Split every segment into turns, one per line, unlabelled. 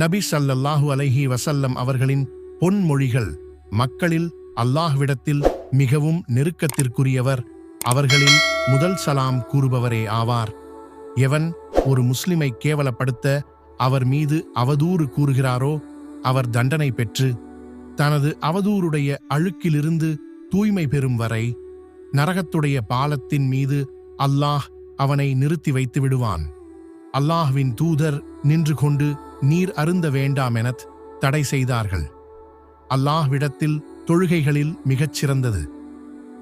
நபி சல்லல்லாஹு அலைஹி வசல்லம் அவர்களின் பொன்மொழிகள் மக்களில் அல்லாஹ்விடத்தில் மிகவும் நெருக்கத்திற்குரியவர். அவர்களில் முதல் சலாம் கூறுபவரே ஆவார். எவன் ஒரு முஸ்லிமை கேவலப்படுத்த அவர் மீது அவதூறு கூறுகிறாரோ அவர் தண்டனை பெற்று தனது அவதூறுடைய அழுக்கிலிருந்து தூய்மை பெறும் வரை நரகத்துடைய பாலத்தின் மீது அல்லாஹ் அவனை நிறுத்தி வைத்து விடுவான். அல்லாஹ்வின் தூதர் நின்று கொண்டு நீர் அருந்த வேண்டாம் எனத் தடை செய்தார்கள். அல்லாஹ்விடத்தில் தொழுகைகளில் மிகச் சிறந்தது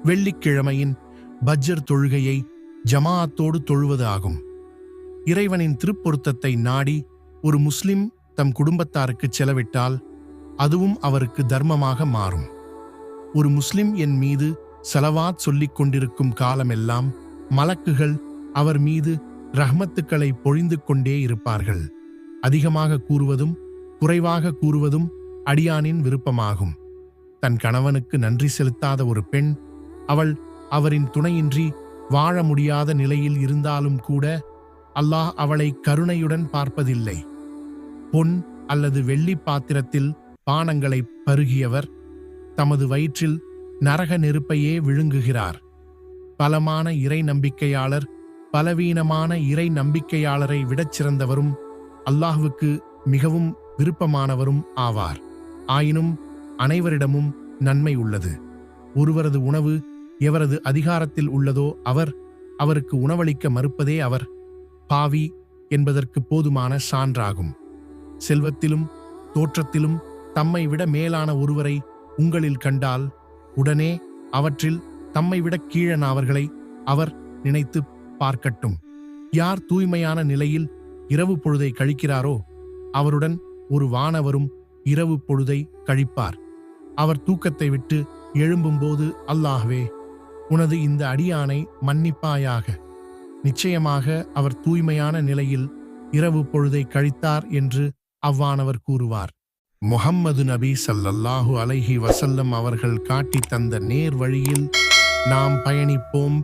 வெள்ளிக்கிழமையின் பஜ்ஜர் தொழுகையை ஜமாஅத்தோடு தொழுவது ஆகும். இறைவனின் திருப்பொருத்தத்தை நாடி ஒரு முஸ்லிம் தம் குடும்பத்தாருக்கு செலவிட்டால் அதுவும் அவருக்கு தர்மமாக மாறும். ஒரு முஸ்லிம் என் மீது செலவாத் சொல்லிக் கொண்டிருக்கும் காலமெல்லாம் மலக்குகள் அவர் மீது ரஹ்மத்துக்களை பொழிந்து கொண்டே இருப்பார்கள். அதிகமாக கூறுவதும் குறைவாக கூறுவதும் அடியானின் விருப்பமாகும். தன் கணவனுக்கு நன்றி செலுத்தாத ஒரு பெண் அவள் அவரின் துணையின்றி வாழ முடியாத நிலையில் இருந்தாலும் கூட அல்லாஹ் அவளை கருணையுடன் பார்ப்பதில்லை. பொன் அல்லது வெள்ளி பாத்திரத்தில் பானங்களை பருகியவர் தமது வயிற்றில் நரக நெருப்பையே விழுங்குகிறார். பலமான இறை நம்பிக்கையாளர் பலவீனமான இறை நம்பிக்கையாளரை விடச் சிறந்தவரும் அல்லாஹுவுக்கு மிகவும் விருப்பமானவரும் ஆவார். ஆயினும் அனைவரிடமும் நன்மை உள்ளது. ஒருவரது உணவு எவரது அதிகாரத்தில் உள்ளதோ அவர் அவருக்கு உணவளிக்க மறுப்பதே அவர் பாவி என்பதற்கு போதுமான சான்றாகும். செல்வத்திலும் தோற்றத்திலும் தம்மை விட மேலான ஒருவரை உங்களில் கண்டால் உடனே அவற்றில் தம்மை விட கீழனாவர்களை அவர் நினைத்து பார்க்கட்டும். யார் தூய்மையான நிலையில் இரவு பொழுதை கழிக்கிறாரோ அவருடன் ஒரு வானவரும் இரவு பொழுதை கழிப்பார். அவர் தூக்கத்தை விட்டு எழும்பும்போது அல்லாஹ்வே உனது இந்த அடியானை மன்னிப்பாயாக. நிச்சயமாக அவர் தூய்மையான நிலையில் இரவு பொழுதை கழித்தார் என்று அவ்வானவர் கூறுவார். முகம்மது நபி சல்லல்லாஹு அலைஹி வசல்லம் அவர்கள் காட்டித் தந்த நேர் வழியில் நாம் பயணிப்போம்